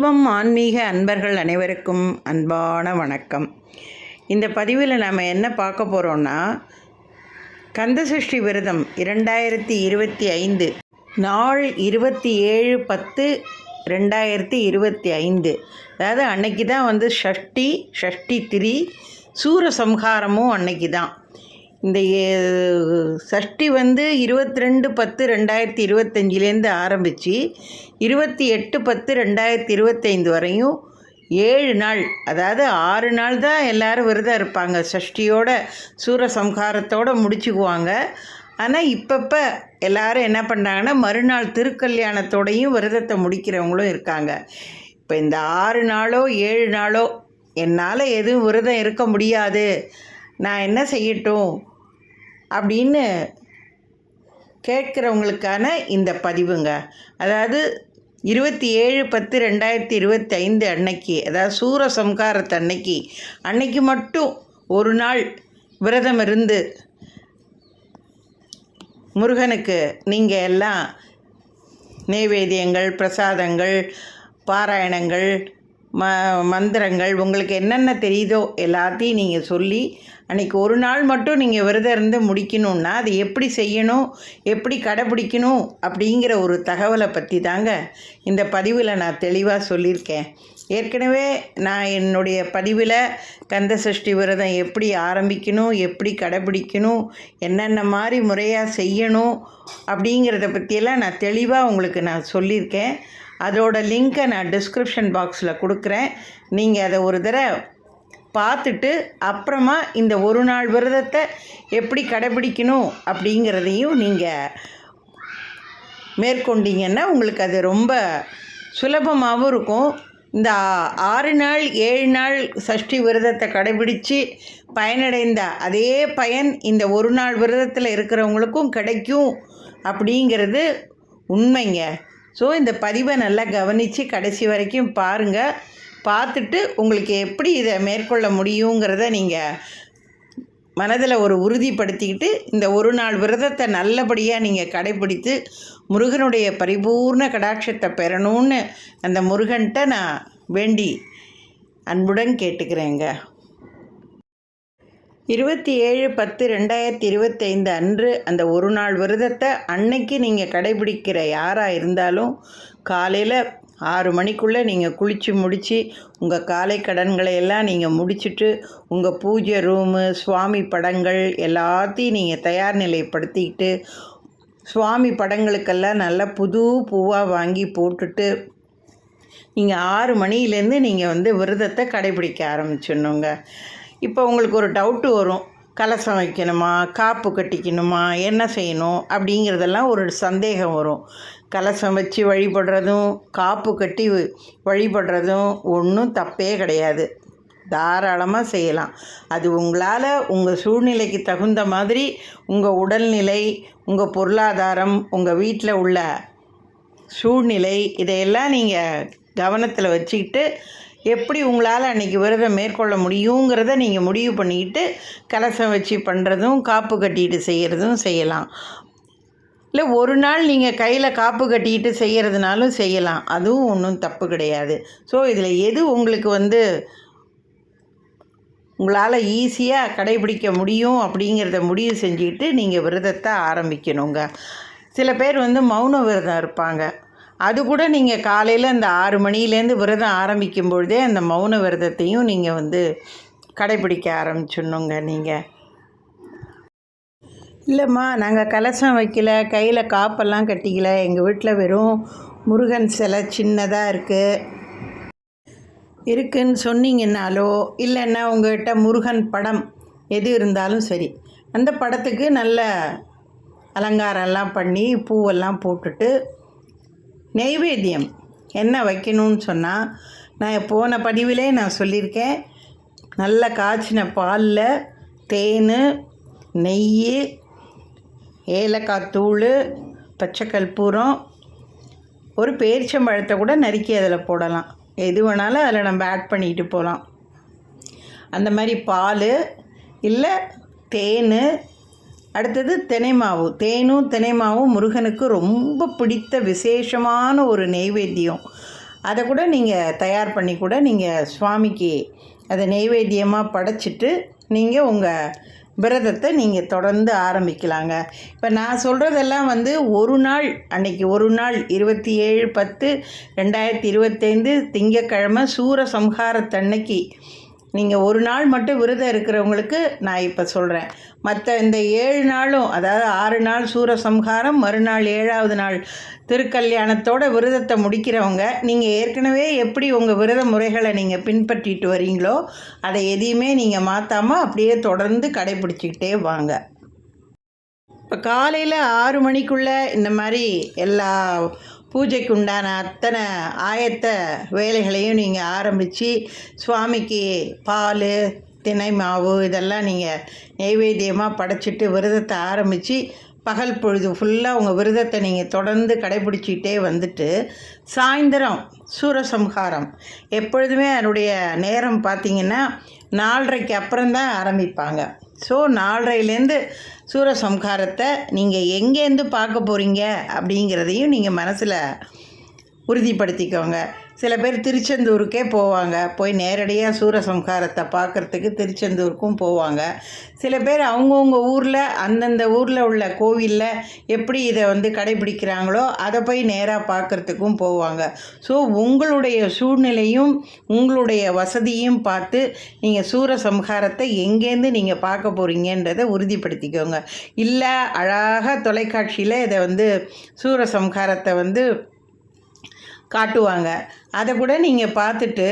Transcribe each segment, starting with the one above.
தீபம் ஆன்மீக அன்பர்கள் அனைவருக்கும் அன்பான வணக்கம். இந்த பதிவில் நாம் என்ன பார்க்க போகிறோன்னா கந்தசஷ்டி விரதம் இரண்டாயிரத்தி இருபத்தி ஐந்து நாள் இருபத்தி ஏழு பத்து ரெண்டாயிரத்தி இருபத்தி ஐந்து. அதாவது அன்னைக்கு தான் வந்து ஷஷ்டி ஷஷ்டி திரி சூரசம்ஹாரமும் அன்னைக்கு தான் இந்த ஏ- சஷ்டி வந்து இருபத்தி ரெண்டு பத்து ரெண்டாயிரத்தி இருபத்தஞ்சிலேருந்து ஆரம்பித்து இருபத்தி எட்டு பத்து ரெண்டாயிரத்தி இருபத்தைந்து வரையும் ஏழு நாள் அதாவது ஆறு நாள் தான் எல்லோரும் விரதம் இருப்பாங்க. சஷ்டியோட சூரசம்ஹாரத்தோடு முடிச்சுக்குவாங்க. ஆனால் இப்பப்போ எல்லாரும் என்ன பண்ணுறாங்கன்னா மறுநாள் திருக்கல்யாணத்தோடையும் விரதத்தை முடிக்கிறவங்களும் இருக்காங்க. இப்போ இந்த ஆறு நாளோ ஏழு நாளோ என்னால் எதுவும் விரதம் இருக்க முடியாது. நான் என்ன செய்யட்டும்? அப்படின்னு கேட்குறவங்களுக்கான இந்த பதிவுங்க. அதாவது இருபத்தி ஏழு பத்து ரெண்டாயிரத்தி இருபத்தி ஐந்து அன்னைக்கு அதாவது சூரசம்காரத்து அன்னைக்கு அன்னைக்கு மட்டும் ஒரு நாள் விரதம் இருந்து முருகனுக்கு நீங்கள் எல்லாம் நெய்வேத்தியங்கள் பிரசாதங்கள் பாராயணங்கள் ம மந்திரங்கள் உங்களுக்கு என்னென்ன தெரியுதோ எல்லாத்தையும் நீங்கள் சொல்லி அன்றைக்கி ஒரு நாள் மட்டும் நீங்கள் விரதம் இருந்து முடிக்கணும்னா அது எப்படி செய்யணும் எப்படி கடைப்பிடிக்கணும் அப்படிங்கிற ஒரு தகவலை பற்றி தாங்க இந்த பதிவில் நான் தெளிவாக சொல்லியிருக்கேன். ஏற்கனவே நான் என்னுடைய பதிவில் கந்த சஷ்டி விரதம் எப்படி ஆரம்பிக்கணும் எப்படி கடைப்பிடிக்கணும் என்னென்ன மாதிரி முறையாக செய்யணும் அப்படிங்கிறத பற்றியெல்லாம் நான் தெளிவாக உங்களுக்கு நான் சொல்லியிருக்கேன். அதோட லிங்க்கை நான் டிஸ்கிரிப்ஷன் பாக்ஸில் கொடுக்குறேன். நீங்கள் அதை ஒரு தடவை பார்த்துட்டு அப்புறமா இந்த ஒரு நாள் விரதத்தை எப்படி கடைப்பிடிக்கணும் அப்படிங்கிறதையும் நீங்கள் மேற்கொண்டீங்கன்னா உங்களுக்கு அது ரொம்ப சுலபமாகவும் இருக்கும். இந்த ஆறு நாள் ஏழு நாள் சஷ்டி விரதத்தை கடைபிடித்து பயனடைந்த அதே பயன் இந்த ஒரு நாள் விரதத்தில் இருக்கிறவங்களுக்கும் கிடைக்கும் அப்படிங்கிறது உண்மைங்க. ஸோ இந்த பதிவை நல்லா கவனித்து கடைசி வரைக்கும் பாருங்கள் பார்த்துட்டு உங்களுக்கு எப்படி இதை மேற்கொள்ள முடியுங்கிறத நீங்கள் மனதில் ஒரு உறுதிப்படுத்திக்கிட்டு இந்த ஒரு நாள் விரதத்தை நல்லபடியாக நீங்கள் கடைப்பிடித்து முருகனுடைய பரிபூர்ண கடாட்சத்தை பெறணும்னு அந்த முருகன்கிட்ட நான் வேண்டி அன்புடன் கேட்டுக்கிறேங்க. இருபத்தி ஏழு பத்து ரெண்டாயிரத்தி இருபத்தைந்து அன்று அந்த ஒரு நாள் விரதத்தை அன்னைக்கு நீங்கள் கடைபிடிக்கிற யாராக இருந்தாலும் காலையில் ஆறு மணிக்குள்ளே நீங்கள் குளித்து முடித்து உங்கள் காலை கடன்களை எல்லாம் நீங்கள் முடிச்சுட்டு உங்கள் பூஜை ரூமு சுவாமி படங்கள் எல்லாத்தையும் நீங்கள் தயார் நிலைப்படுத்திக்கிட்டு சுவாமி படங்களுக்கெல்லாம் நல்லா புது பூவாக வாங்கி போட்டுட்டு நீங்கள் ஆறு மணிலேருந்து நீங்கள் வந்து விரதத்தை கடைபிடிக்க ஆரம்பிச்சிடணுங்க. இப்போ உங்களுக்கு ஒரு டவுட்டு வரும். கலசம் வைக்கணுமா காப்பு கட்டிக்கணுமா என்ன செய்யணும் அப்படிங்கிறதெல்லாம் ஒரு சந்தேகம் வரும். கலசம் வச்சு வழிபடுறதும் காப்பு கட்டி வழிபடுறதும் ஒன்றும் தப்பே கிடையாது. தாராளமாக செய்யலாம். அது உங்களால் உங்கள் சூழ்நிலைக்கு தகுந்த மாதிரி உங்கள் உடல்நிலை உங்கள் பொருளாதாரம் உங்கள் வீட்டில் உள்ள சூழ்நிலை இதையெல்லாம் நீங்கள் கவனத்தில் வச்சுக்கிட்டு எப்படி உங்களால் அன்றைக்கி விரதம் மேற்கொள்ள முடியுங்கிறத நீங்கள் முடிவு பண்ணிக்கிட்டு கலசம் வச்சு பண்ணுறதும் காப்பு கட்டிட்டு செய்கிறதும் செய்யலாம். இல்லை ஒரு நாள் நீங்கள் கையில் காப்பு கட்டிக்கிட்டு செய்கிறதுனாலும் செய்யலாம். அதுவும் ஒன்றும் தப்பு கிடையாது. ஸோ இதில் எது உங்களுக்கு வந்து உங்களால் ஈஸியாக கடைபிடிக்க முடியும் அப்படிங்கிறத முடிவு செஞ்சுக்கிட்டு நீங்கள் விரதத்தை ஆரம்பிக்கணுங்க. சில பேர் வந்து மௌன விரதம் இருப்பாங்க. அது கூட நீங்கள் காலையில் அந்த ஆறு மணிலேருந்து விரதம் ஆரம்பிக்கும் பொழுதே அந்த மௌன விரதத்தையும் நீங்கள் வந்து கடைபிடிக்க ஆரம்பிச்சிடணுங்க நீங்கள் இல்லைம்மா நாங்கள் கலசம் வைக்கல கையில் காப்பெல்லாம் கட்டிக்கல. எங்கள் வீட்டில் வெறும் முருகன் சிலை சின்னதாக இருக்குது இருக்குன்னு சொன்னீங்கன்னாலோ இல்லைன்னா உங்கள்கிட்ட முருகன் படம் எது இருந்தாலும் சரி அந்த படத்துக்கு நல்ல அலங்காரம்லாம் பண்ணி பூவெல்லாம் போட்டுட்டு நெய்வேத்தியம். என்ன வைக்கணும்னு சொன்னால் நான் போன படிவிலே நான் சொல்லியிருக்கேன். நல்ல காய்ச்சின பாலில் தேன் நெய் ஏலக்காய் தூள் பச்சை கற்பூரம் ஒரு பேரிச்சம்பழத்தை கூட நறுக்கி அதில் போடலாம். எது வேணாலும் அதில் நம்ம ஆட் பண்ணிக்கிட்டு போகலாம் அந்த மாதிரி பால் இல்லை தேன் அடுத்தது தினை மாவு தேனும் தினை மாவும் முருகனுக்கு ரொம்ப பிடித்த விசேஷமான ஒரு நெய்வேத்தியம். அதை கூட நீங்கள் தயார் பண்ணி கூட நீங்கள் சுவாமிக்கு அதை நெய்வேத்தியமாக படைச்சிட்டு நீங்கள் உங்கள் விரதத்தை நீங்கள் தொடர்ந்து ஆரம்பிக்கலாங்க. இப்போ நான் சொல்கிறதெல்லாம் வந்து ஒரு நாள் அன்னைக்கு ஒரு நாள் இருபத்தி ஏழு பத்து ரெண்டாயிரத்தி இருபத்தைந்து திங்கக்கிழமை சூர சம்ஹாரத்தன்னைக்கு நீங்கள் ஒரு நாள் மட்டும் விரதம் இருக்கிறவங்களுக்கு நான் இப்போ சொல்கிறேன் மற்ற இந்த ஏழு நாளும் அதாவது ஆறு நாள் சூரசம்ஹாரம் மறுநாள் ஏழாவது நாள் திருக்கல்யாணத்தோட விரதத்தை முடிக்கிறவங்க நீங்கள் ஏற்கனவே எப்படி உங்கள் விரத முறைகளை நீங்கள் பின்பற்றிட்டு வரீங்களோ அதை எதையுமே நீங்கள் மாற்றாமல் அப்படியே தொடர்ந்து கடைப்பிடிச்சிக்கிட்டே வாங்க. இப்போ காலையில் ஆறு மணிக்குள்ளே இந்த மாதிரி எல்லா பூஜைக்கு உண்டான அத்தனை ஆயத்த வேலைகளையும் நீங்கள் ஆரம்பித்து சுவாமிக்கு பால் தினை மாவு இதெல்லாம் நீங்கள் நெய்வேத்தியமாக படைச்சிட்டு விரதத்தை ஆரம்பித்து பகல் பொழுது ஃபுல்லாக உங்கள் விரதத்தை நீங்கள் தொடர்ந்து கடைபிடிச்சிக்கிட்டே வந்துட்டு சாயந்தரம் சூரசம்ஹாரம். எப்பொழுதுமே அதனுடைய நேரம் பார்த்தீங்கன்னா நாலரைக்கு அப்புறம்தான் ஆரம்பிப்பாங்க. ஸோ நாலரைலேருந்து சூரசம்ஹாரத்தை நீங்கள் எங்கேருந்து பார்க்க போகிறீங்க அப்படிங்கிறதையும் நீங்கள் மனசில் உறுதிப்படுத்திக்கோங்க. சில பேர் திருச்செந்தூருக்கே போவாங்க. போய் நேரடியாக சூரசம்ஹாரத்தை பார்க்குறதுக்கு திருச்செந்தூருக்கும் போவாங்க. சில பேர் அவங்கவுங்க ஊரில் அந்தந்த ஊரில் உள்ள கோவிலில் எப்படி இதை வந்து கடைபிடிக்கிறாங்களோ அதை போய் நேராக பார்க்குறதுக்கும் போவாங்க. ஸோ உங்களுடைய சூழ்நிலையும் உங்களுடைய வசதியும் பார்த்து நீங்கள் சூரசம்ஹாரத்தை எங்கேருந்து நீங்கள் பார்க்க போகிறீங்கன்றதை உறுதிப்படுத்திக்கோங்க. இல்லை அழகாக தொலைக்காட்சியில் இதை வந்து சூரசம்ஹாரத்தை வந்து காட்டுவாங்க. அதை கூட நீங்கள் பார்த்துட்டு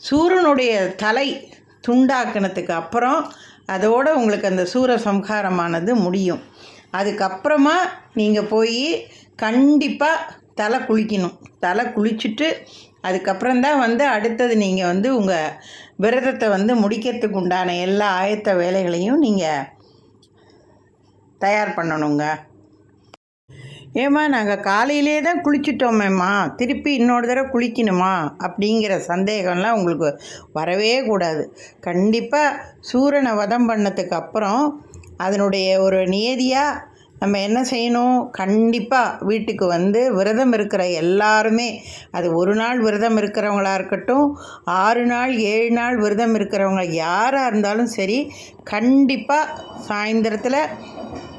சூரனுடைய தலை துண்டாக்கினதுக்கு அப்புறம் அதோடு உங்களுக்கு அந்த சூர சம்ஹாரமானது முடியும். அதுக்கப்புறமா நீங்கள் போய் கண்டிப்பாக தலை குளிக்கணும். தலை குளிச்சுட்டு அதுக்கப்புறம் தான் வந்து அடுத்தது நீங்கள் வந்து உங்கள் விரதத்தை வந்து முடிக்கிறதுக்கு உண்டான எல்லா ஆயத்த வேலைகளையும் நீங்கள் தயார் பண்ணணுங்க. ஏம்மா நாங்கள் காலையிலே தான் குளிச்சிட்டோமேம்மா. திருப்பி இன்னொரு தடவை குளிக்கணுமா? அப்படிங்கிற சந்தேகம்லாம் உங்களுக்கு வரவே கூடாது. கண்டிப்பாக சூரனை வதம் பண்ணதுக்கு அப்புறம் அதனுடைய ஒரு நியதியாக நம்ம என்ன செய்யணும்? கண்டிப்பாக வீட்டுக்கு வந்து விரதம் இருக்கிற எல்லாருமே அது ஒரு நாள் விரதம் இருக்கிறவங்களா இருக்கட்டும் ஆறு நாள் ஏழு நாள் விரதம் இருக்கிறவங்க யாராக இருந்தாலும் சரி கண்டிப்பாக சாயந்தரத்தில்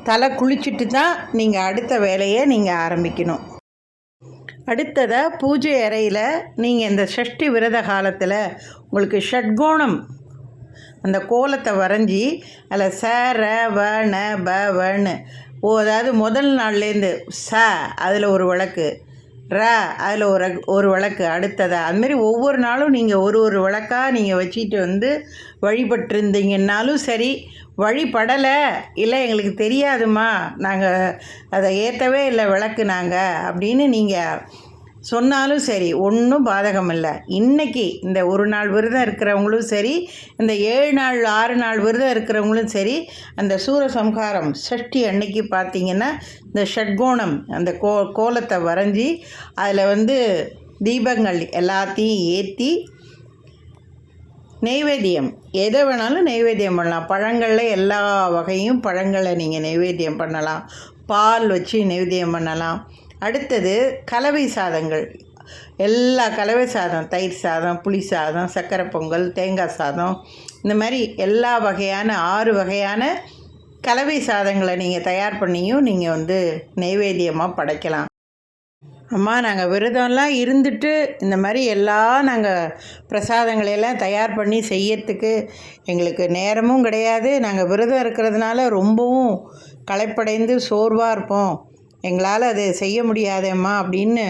தலை குளிச்சுட்டு தான் நீங்கள் அடுத்த வேலையை நீங்கள் ஆரம்பிக்கணும். அடுத்ததாக பூஜை அறையில் நீங்கள் இந்த ஷஷ்டி விரத காலத்தில் உங்களுக்கு ஷட்கோணம் அந்த கோலத்தை வரைஞ்சி அதில் ச ர வ ந ப வன்னு ஓ அதாவது முதல் நாள்லேருந்து ச அதில் ஒரு விளக்கு ர அதில் ஒரு ஒரு விளக்கு அடுத்ததாக அதுமாரி ஒவ்வொரு நாளும் நீங்கள் ஒரு ஒரு விளக்காக நீங்கள் வச்சுட்டு வந்து வழிபட்டிருந்தீங்கன்னாலும் சரி வழிபடலை இல்லை எங்களுக்கு தெரியாதுமா நாங்கள் அதை ஏற்றவே இல்லை விளக்கு நாங்கள் அப்படின்னு நீங்கள் சொன்னாலும் சரி ஒன்றும் பாதகம் இல்லை இன்றைக்கி இந்த ஒரு நாள் விரதம் இருக்கிறவங்களும் சரி இந்த ஏழு நாள் ஆறு நாள் விரதம் இருக்கிறவங்களும் சரி அந்த சூரசம்ஹாரம் சஷ்டி அன்னைக்கு பார்த்தீங்கன்னா இந்த ஷட்கோணம் அந்த கோ கோலத்தை வரைஞ்சி அதில் வந்து தீபங்கள் எல்லாத்தையும் ஏற்றி நெய்வேத்தியம் எதை வேணாலும் நெய்வேத்தியம் பண்ணலாம். பழங்களில் எல்லா வகையும் பழங்களை நீங்கள் நெய்வேத்தியம் பண்ணலாம். பால் வச்சு நெய்வேத்தியம் பண்ணலாம். அடுத்தது கலவை சாதங்கள். எல்லா கலவை சாதம் தயிர் சாதம் புளி சாதம் சர்க்கரை பொங்கல் தேங்காய் சாதம். இந்த மாதிரி எல்லா வகையான ஆறு வகையான கலவை சாதங்களை நீங்கள் தயார் பண்ணியும் நீங்கள் வந்து நைவேத்தியமாக படைக்கலாம். அம்மா நாங்கள் விரதம்லாம் இருந்துட்டு இந்த மாதிரி எல்லாம் நாங்கள் பிரசாதங்களையெல்லாம் தயார் பண்ணி செய்யறதுக்கு எங்களுக்கு நேரமும் கிடையாது. நாங்கள் விரதம் இருக்கிறதுனால ரொம்பவும் களைப்படைந்து சோர்வாக இருப்போம். எங்களால் அது செய்ய முடியாதேம்மா அப்படின்னு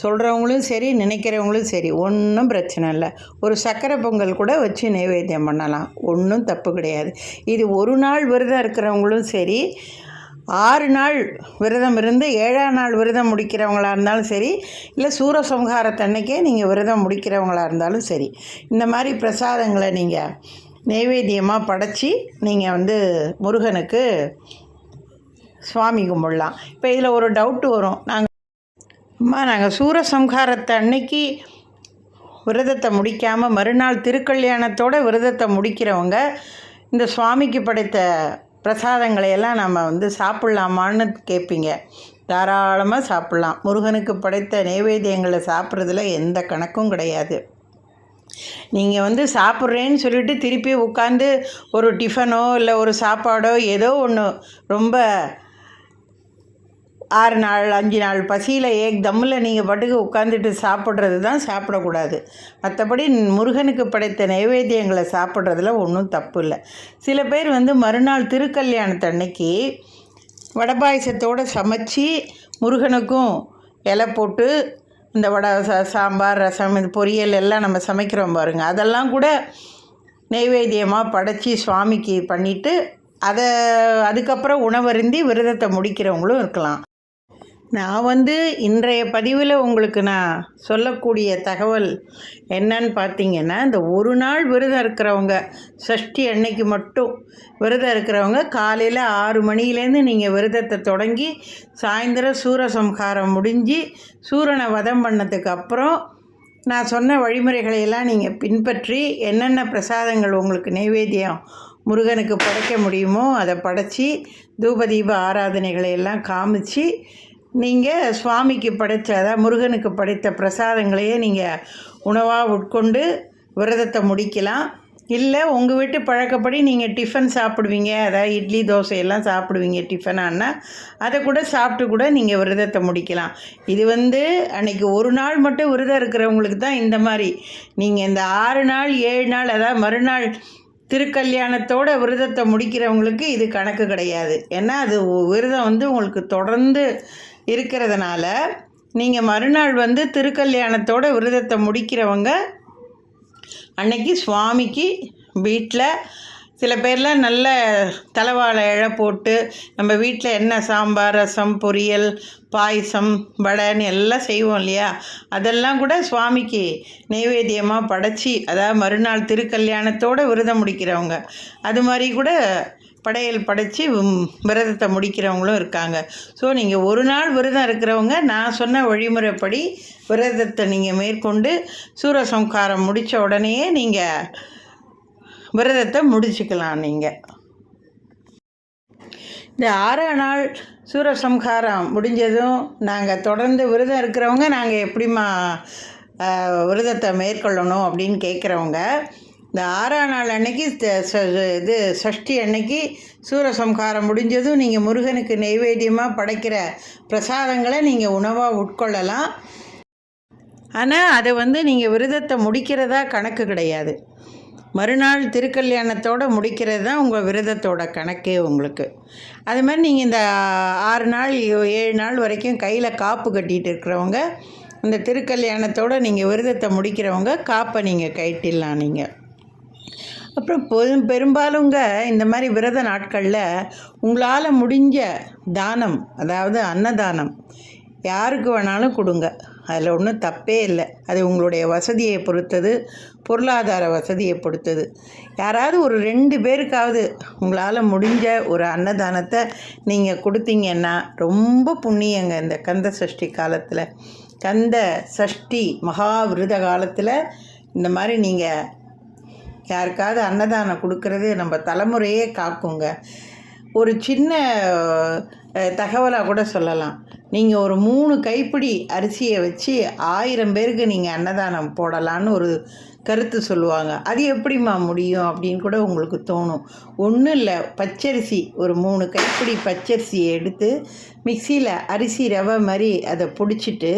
சொல்கிறவங்களும் சரி நினைக்கிறவங்களும் சரி ஒன்றும் பிரச்சனை இல்லை. ஒரு சக்கரை பொங்கல் கூட வச்சு நைவேத்தியம் பண்ணலாம். ஒன்றும் தப்பு கிடையாது. இது ஒரு நாள் விரதம் இருக்கிறவங்களும் சரி ஆறு நாள் விரதம் இருந்து ஏழாம் நாள் விரதம் முடிக்கிறவங்களாக இருந்தாலும் சரி இல்லை சூரசம்ஹாரத்தன்னைக்கே நீங்கள் விரதம் முடிக்கிறவங்களாக இருந்தாலும் சரி இந்த மாதிரி பிரசாதங்களை நீங்கள் நைவேத்தியமாக படைச்சி நீங்கள் வந்து முருகனுக்கு சுவாமி கும்பிடலாம். இப்போ இதில் ஒரு டவுட்டு வரும். நாங்கள் அம்மா நாங்கள் சூரசம்ஹாரத்தை அன்னைக்கு விரதத்தை முடிக்காமல் மறுநாள் திருக்கல்யாணத்தோட விரதத்தை முடிக்கிறவங்க இந்த சுவாமிக்கு படைத்த பிரசாதங்களை எல்லாம் நம்ம வந்து சாப்பிட்லாமான்னு கேட்பீங்க தாராளமாக சாப்பிட்லாம். முருகனுக்கு படைத்த நைவேத்தியங்களை சாப்பிட்றதுல எந்த கணக்கும் கிடையாது. நீங்கள் வந்து சாப்பிட்றேன்னு சொல்லிட்டு திருப்பி உட்காந்து ஒரு டிஃபனோ இல்லை ஒரு சாப்பாடோ ஏதோ ஒன்று ரொம்ப ஆறு நாள் அஞ்சு நாள் பசியில் ஏக் தம்மில் நீங்கள் பாட்டுக்கு உட்காந்துட்டு சாப்பிட்றது தான் சாப்பிடக்கூடாது. மற்றபடி முருகனுக்கு படைத்த நைவேத்தியங்களை சாப்பிட்றதுல ஒன்றும் தப்பு இல்லை. சில பேர் வந்து மறுநாள் திருக்கல்யாணத்தன்னைக்கு வடை பாயசத்தோடு சமைச்சு முருகனுக்கும் இலை போட்டு இந்த வடை சா சாம்பார் ரசம் இந்த பொரியல் எல்லாம் நம்ம சமைக்கிறோம் பாருங்கள் அதெல்லாம் கூட நைவேத்தியமாக படைச்சி சுவாமிக்கு பண்ணிவிட்டு அதை அதுக்கப்புறம் உணவருந்தி விரதத்தை முடிக்கிறவங்களும் இருக்கலாம். நான் வந்து இன்றைய பதிவில் உங்களுக்கு நான் சொல்லக்கூடிய தகவல் என்னன்னு பார்த்தீங்கன்னா இந்த ஒரு நாள் விரதம் இருக்கிறவங்க சஷ்டி அன்னைக்கு மட்டும் விரதம் இருக்கிறவங்க காலையில் ஆறு மணிலேருந்து நீங்கள் விரதத்தை தொடங்கி சாயந்தரம் சூரசம்ஹாரம் முடிஞ்சு சூரனை வதம் பண்ணதுக்கு அப்புறம் நான் சொன்ன வழிமுறைகளையெல்லாம் நீங்கள் பின்பற்றி என்னென்ன பிரசாதங்கள் உங்களுக்கு நைவேத்தியம் முருகனுக்கு படைக்க முடியுமோ அதை படைச்சி தூபதீப ஆராதனைகளை எல்லாம் காமிச்சு நீங்கள் சுவாமிக்கு படைத்த அதாவது முருகனுக்கு படைத்த பிரசாதங்களையே நீங்கள் உணவாக உட்கொண்டு விரதத்தை முடிக்கலாம். இல்லை உங்கள் வீட்டு பழக்கப்படி நீங்கள் டிஃபன் சாப்பிடுவீங்க அதாவது இட்லி தோசையெல்லாம் சாப்பிடுவீங்க டிஃபனானா அதை கூட சாப்பிட்டு கூட நீங்கள் விரதத்தை முடிக்கலாம். இது வந்து அன்றைக்கி ஒரு நாள் மட்டும் விரதம் இருக்கிறவங்களுக்கு தான் இந்த மாதிரி. நீங்கள் இந்த ஆறு நாள் ஏழு நாள் அதாவது மறுநாள் திருக்கல்யாணத்தோட விரதத்தை முடிக்கிறவங்களுக்கு இது கணக்கு கிடையாது. ஏன்னா அது விரதம் வந்து உங்களுக்கு தொடர்ந்து இருக்கிறதுனால நீங்கள் மறுநாள் வந்து திருக்கல்யாணத்தோட விரதத்தை முடிக்கிறவங்க அன்னைக்கு சுவாமிக்கு வீட்டில் சில பேர்லாம் நல்ல தலைவாழை இழை போட்டு நம்ம வீட்டில் என்ன சாம்பார் ரசம் பொரியல் பாயசம் வடைன்னு எல்லாம் செய்வோம் இல்லையா? அதெல்லாம் கூட சுவாமிக்கு நைவேத்தியமாக படைச்சி அதாவது மறுநாள் திருக்கல்யாணத்தோடு விரதம் முடிக்கிறவங்க. அது மாதிரி கூட படையல் படைத்து விரதத்தை முடிக்கிறவங்களும் இருக்காங்க. ஸோ நீங்கள் ஒரு நாள் விரதம் இருக்கிறவங்க நான் சொன்ன வழிமுறைப்படி விரதத்தை நீங்கள் மேற்கொண்டு சூரசம்காரம் முடித்த உடனேயே நீங்கள் விரதத்தை முடிச்சுக்கலாம் நீங்கள் இந்த ஆறாம் நாள் சூரசம்ஹாரம் முடிஞ்சதும் நாங்கள் தொடர்ந்து விரதம் இருக்கிறவங்க நாங்கள் எப்படிமா விரதத்தை மேற்கொள்ளணும் அப்படின்னு கேட்குறவங்க இந்த ஆறாம் நாள் அன்னைக்கு இது சஷ்டி அன்னைக்கு சூரசம்ஹாரம் முடிஞ்சதும் நீங்கள் முருகனுக்கு நெய்வேத்தியமாக படைக்கிற பிரசாதங்களை நீங்கள் உணவாக உட்கொள்ளலாம். ஆனால் அதை வந்து நீங்கள் விரதத்தை முடிக்கிறதா கணக்கு கிடையாது. மறுநாள் திருக்கல்யாணத்தோடு முடிக்கிறது தான் உங்கள் விரதத்தோட கணக்கே உங்களுக்கு. அது மாதிரி நீங்கள் இந்த ஆறு நாள் ஏழு நாள் வரைக்கும் கையில் காப்பு கட்டிகிட்டு இருக்கிறவங்க இந்த திருக்கல்யாணத்தோடு நீங்கள் விரதத்தை முடிக்கிறவங்க காப்பை நீங்கள் கட்டிடலாம் நீங்கள் அப்புறம் பெரும் பெரும்பாலுங்க இந்த மாதிரி விரத நாட்களில் உங்களால் முடிஞ்ச தானம் அதாவது அன்னதானம் யாருக்கு வேணாலும் கொடுங்க. அதில் ஒன்றும் தப்பே இல்லை. அது உங்களுடைய வசதியை பொறுத்தது பொருளாதார வசதியை பொறுத்தது. யாராவது ஒரு ரெண்டு பேருக்காவது உங்களால் முடிஞ்ச ஒரு அன்னதானத்தை நீங்கள் கொடுத்தீங்கன்னா ரொம்ப புண்ணியங்க இந்த கந்த சஷ்டி காலத்தில். கந்த சஷ்டி மகாவிரத காலத்தில் இந்த மாதிரி நீங்கள் யாருக்காவது அன்னதானம் கொடுக்கறது நம்ம தலைமுறையே காக்குங்க. ஒரு சின்ன தகவலாக கூட சொல்லலாம். நீங்கள் ஒரு மூணு கைப்பிடி அரிசியை வச்சு ஆயிரம் பேருக்கு நீங்கள் அன்னதானம் போடலான்னு ஒரு கருத்து சொல்லுவாங்க. அது எப்படிம்மா முடியும் அப்படின்னு கூட உங்களுக்கு தோணும். ஒன்றும் இல்லை பச்சரிசி ஒரு மூணு கைப்பிடி பச்சரிசியை எடுத்து மிக்சியில் அரிசி ரவை மாதிரி அதை பிடிச்சிட்டு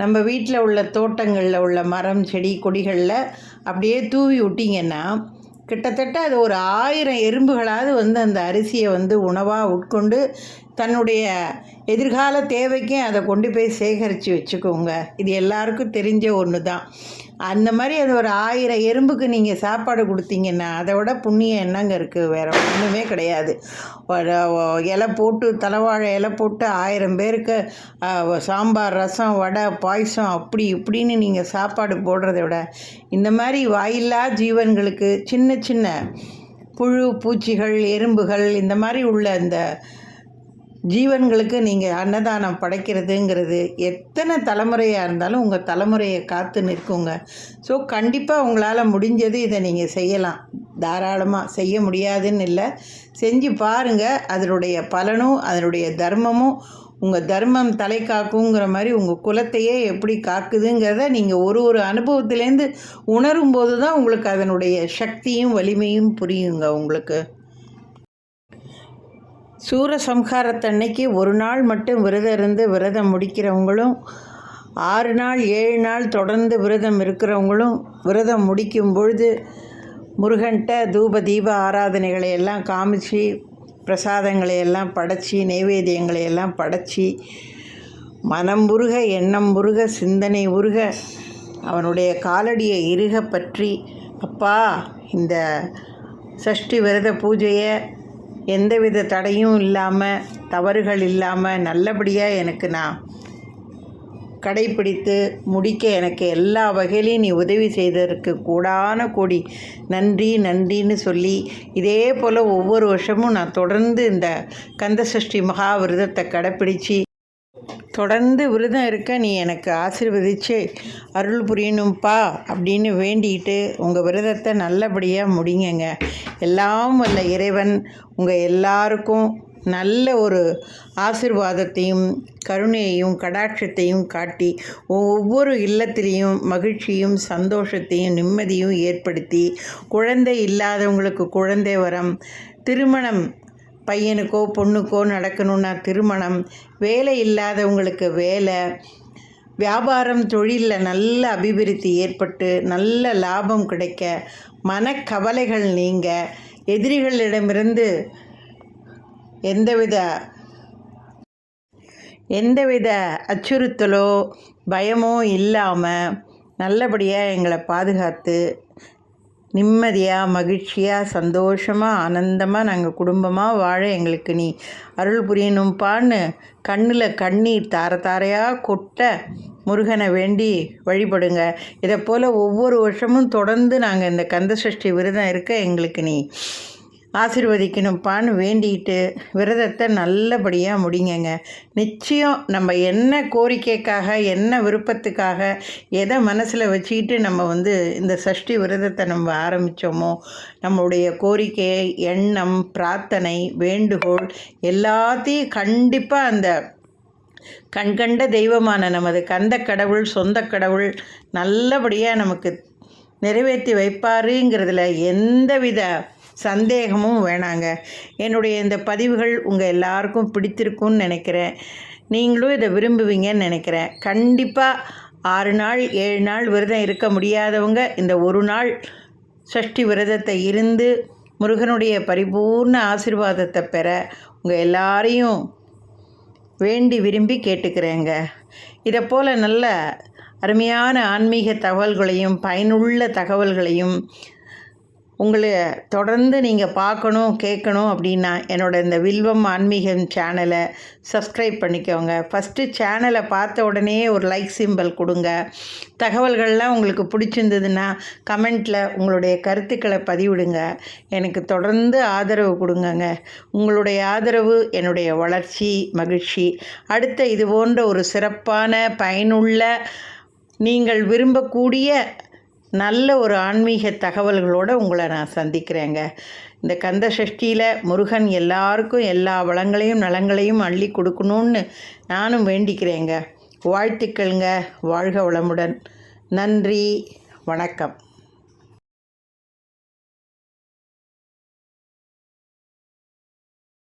நம்ம வீட்டில் உள்ள தோட்டங்களில் உள்ள மரம் செடி கொடிகளில் அப்படியே தூவி விட்டிங்கன்னா கிட்டத்தட்ட அது ஒரு ஆயிரம் எறும்புகளாவது வந்து அந்த அரிசியை வந்து உணவாக உட்கொண்டு தன்னுடைய எதிர்கால தேவைக்கும் அதை கொண்டு போய் சேகரித்து வச்சுக்கோங்க. இது எல்லாருக்கும் தெரிஞ்ச ஒன்று தான் அந்த மாதிரி அது ஒரு ஆயிரம் எறும்புக்கு நீங்கள் சாப்பாடு கொடுத்தீங்கன்னா அதை விட புண்ணியம் என்னங்க இருக்குது வேறு ஒன்றுமே கிடையாது. இலை போட்டு தலைவாழை இலை போட்டு ஆயிரம் பேருக்கு சாம்பார் ரசம் வடை பாயசம் அப்படி இப்படின்னு நீங்கள் சாப்பாடு போடுறத விட இந்த மாதிரி வாயில்லா ஜீவன்களுக்கு சின்ன சின்ன புழு பூச்சிகள் எறும்புகள் இந்த மாதிரி உள்ள இந்த ஜீவன்களுக்கு நீங்கள் அன்னதானம் படைக்கிறதுங்கிறது எத்தனை தலைமுறையாக இருந்தாலும் உங்கள் தலைமுறையை காத்து நிற்குங்க. ஸோ கண்டிப்பாக உங்களால் முடிஞ்சது இதை நீங்கள் செய்யலாம். தாராளமாக செய்ய முடியாதுன்னு இல்லை. செஞ்சு பாருங்கள் அதனுடைய பலனும் அதனுடைய தர்மமும் உங்கள் தர்மம் தலை காக்குங்கிற மாதிரி உங்கள் குலத்தையே எப்படி காக்குதுங்கிறத நீங்கள் ஒரு ஒரு அனுபவத்திலேருந்து உணரும் போது தான் உங்களுக்கு அதனுடைய சக்தியும் வலிமையும் புரியுங்க உங்களுக்கு. சூரசம்ஹாரத்தன்னைக்கு ஒரு நாள் மட்டும் விரதம் இருந்து விரதம் முடிக்கிறவங்களும் ஆறு நாள் ஏழு நாள் தொடர்ந்து விரதம் இருக்கிறவங்களும் விரதம் முடிக்கும் பொழுது முருகன்கிட்ட தூப தீப ஆராதனைகளை எல்லாம் காமிச்சு பிரசாதங்களை எல்லாம் படைச்சி நைவேத்தியங்களை எல்லாம் படைச்சி மனம் முருக எண்ணம் முருக சிந்தனை உருக அவனுடைய காலடியை இறுக பற்றி அப்பா இந்த சஷ்டி விரத பூஜையை எந்தவித தடையும் இல்லாமல் தவறுகள் இல்லாமல் நல்லபடியாக எனக்கு நான் கடைப்பிடித்து முடிக்க எனக்கு எல்லா வகையிலையும் நீ உதவி செய்ததற்கு கூடான கூடி. நன்றி நன்றின்னு சொல்லி இதே போல் ஒவ்வொரு வருஷமும் நான் தொடர்ந்து இந்த கந்தசஷ்டி மகா விரதத்தை கடைப்பிடித்து தொடர்ந்து விரதம் இருக்க நீ எனக்கு ஆசீர்வதிச்சு அருள் புரியணும்ப்பா அப்படின்னு வேண்டிட்டு உங்கள் விரதத்தை நல்லபடியாக முடிங்கங்க. எல்லாம் வல்ல இறைவன் உங்கள் எல்லாருக்கும் நல்ல ஒரு ஆசிர்வாதத்தையும் கருணையையும் கடாட்சத்தையும் காட்டி ஒவ்வொரு இல்லத்திலையும் மகிழ்ச்சியும் சந்தோஷத்தையும் நிம்மதியும் ஏற்படுத்தி குழந்தை இல்லாதவங்களுக்கு குழந்தை வரம் திருமணம் பையனுக்கோ பொண்ணுக்கோ நடக்கணும்னா திருமணம் வேலை இல்லாதவங்களுக்கு வேலை வியாபாரம் தொழிலில் நல்ல அபிவிருத்தி ஏற்பட்டு நல்ல லாபம் கிடைக்க மனக்கவலைகள் நீங்க எதிரிகளிடமிருந்து எந்தவித எந்தவித அச்சுறுத்தலோ பயமோ இல்லாமல் நல்லபடியாக எங்களை பாதுகாத்து நிம்மதியாக மகிழ்ச்சியாக சந்தோஷமாக ஆனந்தமாக நாங்கள் குடும்பமாக வாழ எங்களுக்கு நீ அருள் புரியணும்பான்னு கண்ணில் கண்ணீர் தார தாரையாக கொட்ட முருகனை வேண்டி வழிபடுங்க. இதை போல் ஒவ்வொரு வருஷமும் தொடர்ந்து நாங்கள் இந்த கந்தசஷ்டி விரதம் இருக்க எங்களுக்கு நீ ஆசிர்வதிக்கணும்ப்பான்னு வேண்டிட்டு விரதத்தை நல்லபடியாக முடிங்கங்க. நிச்சயம் நம்ம என்ன கோரிக்கைக்காக என்ன விருப்பத்துக்காக எதை மனசில் வச்சுக்கிட்டு நம்ம வந்து இந்த சஷ்டி விரதத்தை நம்ம ஆரம்பித்தோமோ நம்மளுடைய கோரிக்கை எண்ணம் பிரார்த்தனை வேண்டுகோள் எல்லாத்தையும் கண்டிப்பாக அந்த கண்கண்ட தெய்வமான நமது கந்த கடவுள் சொந்த கடவுள் நல்லபடியாக நமக்கு நிறைவேற்றி வைப்பாருங்கிறதுல எந்தவித சந்தேகமும் வேணாங்க. என்னுடைய இந்த பதிவுகள் உங்கள் எல்லாருக்கும் பிடித்திருக்கும்னு நினைக்கிறேன். நீங்களும் இதை விரும்புவீங்கன்னு நினைக்கிறேன். கண்டிப்பாக ஆறு நாள் ஏழு நாள் விரதம் இருக்க முடியாதவங்க இந்த ஒரு நாள் சஷ்டி விரதத்தை இருந்து முருகனுடைய பரிபூர்ண ஆசிர்வாதத்தை பெற உங்கள் எல்லாரையும் வேண்டி விரும்பி கேட்டுக்கிறேங்க. இதை போல் நல்ல அருமையான ஆன்மீக தகவல்களையும் பயனுள்ள தகவல்களையும் உங்களை தொடர்ந்து நீங்கள் பார்க்கணும் கேட்கணும் அப்படின்னா என்னோட இந்த வில்வம் ஆன்மீகம் சேனலை சப்ஸ்கிரைப் பண்ணிக்கோங்க. ஃபஸ்ட்டு சேனலை பார்த்த உடனே ஒரு லைக் சிம்பிள் கொடுங்க. தகவல்கள்லாம் உங்களுக்கு பிடிச்சிருந்ததுன்னா கமெண்ட்டில் உங்களுடைய கருத்துக்களை பதிவிடுங்க. எனக்கு தொடர்ந்து ஆதரவு கொடுங்கங்க. உங்களுடைய ஆதரவு என்னுடைய வளர்ச்சி மகிழ்ச்சி. அடுத்த இது போன்ற ஒரு சிறப்பான பயனுள்ள நீங்கள் விரும்பக்கூடிய நல்ல ஒரு ஆன்மீக தகவல்களோடு உங்களை நான் சந்திக்கிறேங்க. இந்த கந்த சஷ்டியில் முருகன் எல்லாருக்கும் எல்லா வளங்களையும் நலங்களையும் அள்ளி கொடுக்கணும்னு நானும் வேண்டிக்கிறேங்க. வாழ்த்துக்கள்ங்க. வாழ்க வளமுடன். நன்றி. வணக்கம்.